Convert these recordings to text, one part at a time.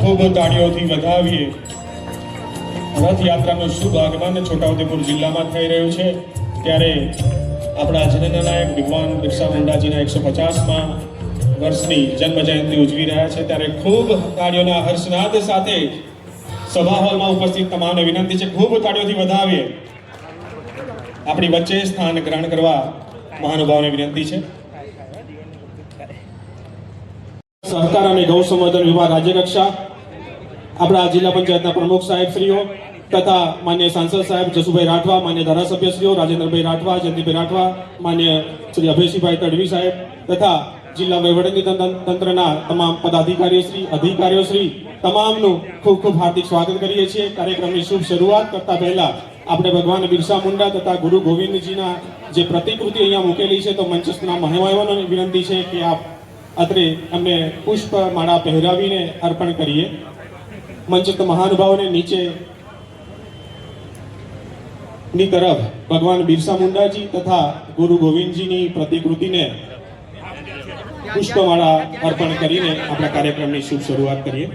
ખૂબ તાળીઓથી વધાવીએ રથયાત્રાનું શુભ આગમન છોટાઉદેપુર જિલ્લામાં થઈ રહ્યું છે. ત્યારે આપણા જનનાયક ભગવાન બિરસા મુંડાજીના એકસો પચાસમાં વર્ષની જન્મ જયંતિ ઉજવી રહ્યા છે. ત્યારે ખૂબ તાળીઓના હર્ષનાદ સાથે સભા હોલમાં ઉપસ્થિત તમામને વિનંતી છે, ખૂબ તાળીઓથી વધાવીએ. આપણી વચ્ચે સ્થાન ગ્રહણ કરવા મહાનુભાવને વિનંતી છે. સહકાર અને ગૌ સંવર્ધન વિભાગ રાજ્ય કક્ષા આપણા જિલ્લા પંચાયતના પ્રમુખ સાહેબશ્રીઓ તથા માન્ય સાંસદ સાહેબ જસુભાઈ રાઠવા, માન્ય ધારાસભ્યશ્રીઓ રાજેન્દ્રભાઈ રાઠવા, જયંતિભાઈ રાઠવા, માન્ય શ્રી અભયસિંહભાઈ તડવી સાહેબ તથા જિલ્લા વહીવટી તંત્રના તમામ પદાધિકારીશ્રી અધિકારીઓશ્રી તમામનું ખૂબ ખૂબ હાર્દિક સ્વાગત કરીએ છીએ. કાર્યક્રમની શુભ શરૂઆત કરતા પહેલા આપણે ભગવાન બિરસા મુંડા તથા ગુરુ ગોવિંદજીના જે પ્રતિકૃતિ અહીંયા મૂકેલી છે, તો મંચસ્થના મહેમાનોને વિનંતી છે કે આપ અત્રે અમને પુષ્પ માળા પહેરાવીને અર્પણ કરીએ. મંચસ્થ મહાનુભાવોને નીચે ની તરફ ભગવાન બિરસા મુંડાજી તથા ગુરુ ગોવિંદજીની પ્રતિકૃતિને પુષ્પમાળા અર્પણ કરીને આપણા કાર્યક્રમની શુભ શરૂઆત કરીએ.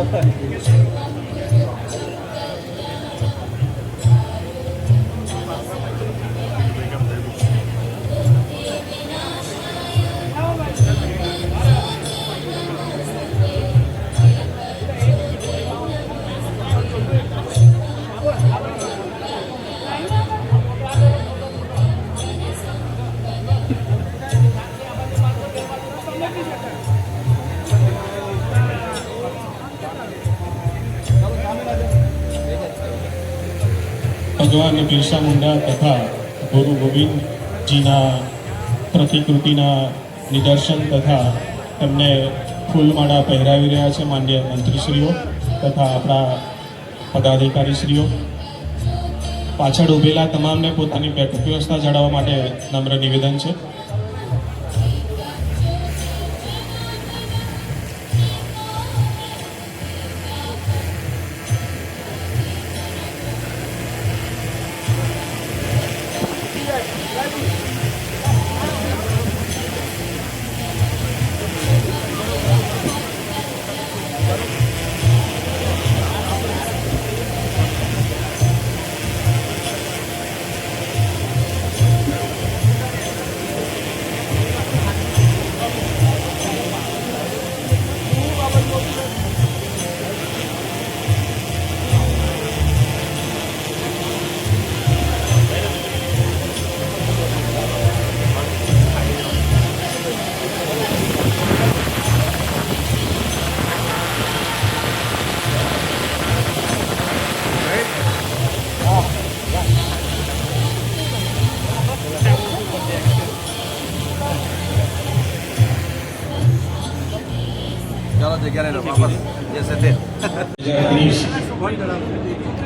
よろしくお願いします。ભગવાન બિરસા મુંડા તથા ગુરુ ગોવિંદજીના પ્રતિકૃતિના નિદર્શન તથા તેમને ફૂલમાળા પહેરાવી રહ્યા છે માન્ય મંત્રીશ્રીઓ તથા આપણા પદાધિકારીશ્રીઓ. પાછળ ઊભેલા તમામને પોતાની બેઠક વ્યવસ્થા જાળવવા માટે નમ્ર નિવેદન છે. ચાલો જગ્યા લઈ લો વાપસ જે છે તે જગદીશ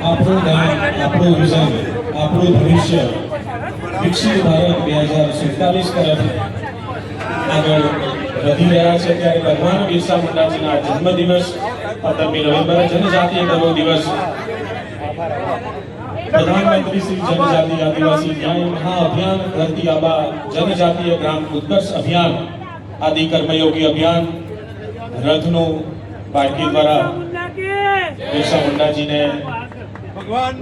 આપણું ગામ આપણું વિઝન આપણું ભવિષ્ય વિકસિત ભારત બે હજાર સુડતાલીસ તરફ આગળ વધી રહ્યા છે ત્યારે ભગવાન બિરસા મુંડાજીના જન્મદિવસ પંદરમી નવેમ્બર જનજાતીય ગૌરવ દિવસ પ્રધાનમંત્રી શ્રી જનજાતિ આદિવાસી ન્યાય મહાઅભિયાન ધરતી આબા જનજાતીય ગ્રામ ઉત્કર્ષ અભિયાન આદિ કર્મયોગી અભિયાન રથનું બાળકી દ્વારા બિરસા મુંડાજીને ભગવાન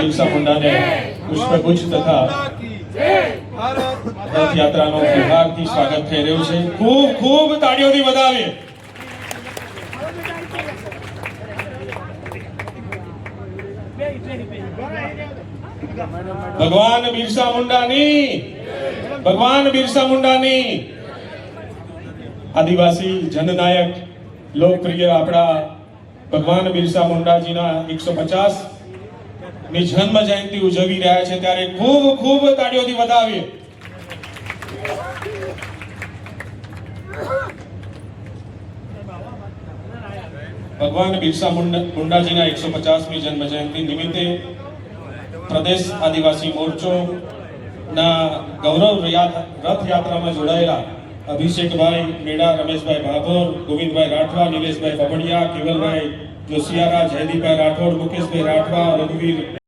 બિરસા મુંડાને પુષ્પગુચ્છ તથા રથયાત્રાનો વિભાગથી સ્વાગત થઈ રહ્યું છે. ખૂબ ખૂબ તાળીઓથી વધાવીએ. ભગવાન બિરસા મુંડાની ભગવાન બિરસા મુંડાની. આદિવાસી જનનાયક, લોકપ્રિય આપણા ભગવાન બિરસા મુંડાજીના એકસો પચાસની જન્મ જયંતિ ઉજવી રહ્યા છે. ત્યારે ખૂબ ખૂબ તાળીઓથી વધાવીએ. ભગવાન બિરસા મુંડા, મુંડાજીના એકસો પચાસમી જન્મ જયંતિ નિમિત્તે પ્રદેશ આદિવાસી મોરચો ના ગૌરવ રથયાત્રામાં જોડાયેલા અભિષેકભાઈ મેડા, રમેશભાઈ ભાભોર, ગોવિંદભાઈ રાઠવા, નિલેશભાઈ બબડિયા કેવલભાઈ જોશિયારા, જયદીપભાઈ રાઠોડ, મુકેશભાઈ રાઠવા, રઘુવીર